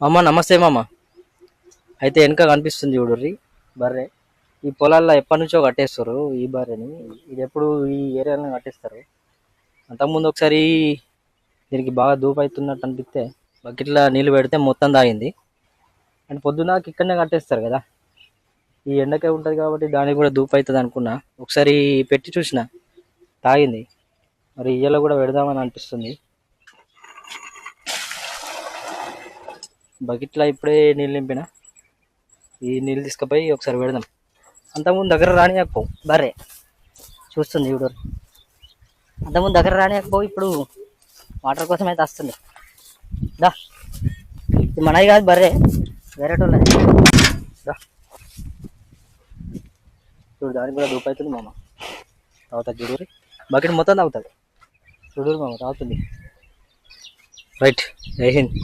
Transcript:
మామ నమస్తే మామ. అయితే వెనక కనిపిస్తుంది చూడుర్రి బర్రె. ఈ పొలాల్లో ఎప్పటి నుంచో కట్టేస్తారు ఈ బర్రెని. ఇది ఎప్పుడు ఈ ఏరియాలో కట్టేస్తారు. అంతకుముందు ఒకసారి దీనికి బాగా దూపు అవుతున్నట్టు అనిపిస్తే బకెట్లో నీళ్ళు పెడితే మొత్తం తాగింది. అండ్ పొద్దున్నాక ఇక్కడనే కట్టేస్తారు కదా. ఈ ఎండకే ఉంటుంది కాబట్టి దానికి కూడా దూపు అవుతుంది అనుకున్నా. ఒకసారి పెట్టి చూసిన తాగింది. మరి ఇయ్యలో కూడా పెడదామని అనిపిస్తుంది. బకెట్లో ఇప్పుడే నీళ్ళు నింపిన. ఈ నీళ్ళు తీసుకుపోయి ఒకసారి పెడదాం. అంతకుముందు దగ్గర రానియకపో బరే చూస్తుంది ఇప్పుడు అంతకుముందు దగ్గర రానియకపో ఇప్పుడు వాటర్ కోసం అయితే వస్తుంది దా. ఇది మనది కాదు బర్రే. వేరేటోళ్ళ దా. చూడు దానికి కూడా దూపు అవుతుంది మామ. తాగుతుంది చూడు బకెట్ మొత్తం తాగుతుంది. చూడు మామ తాగుతుంది. రైట్. జై హింద్.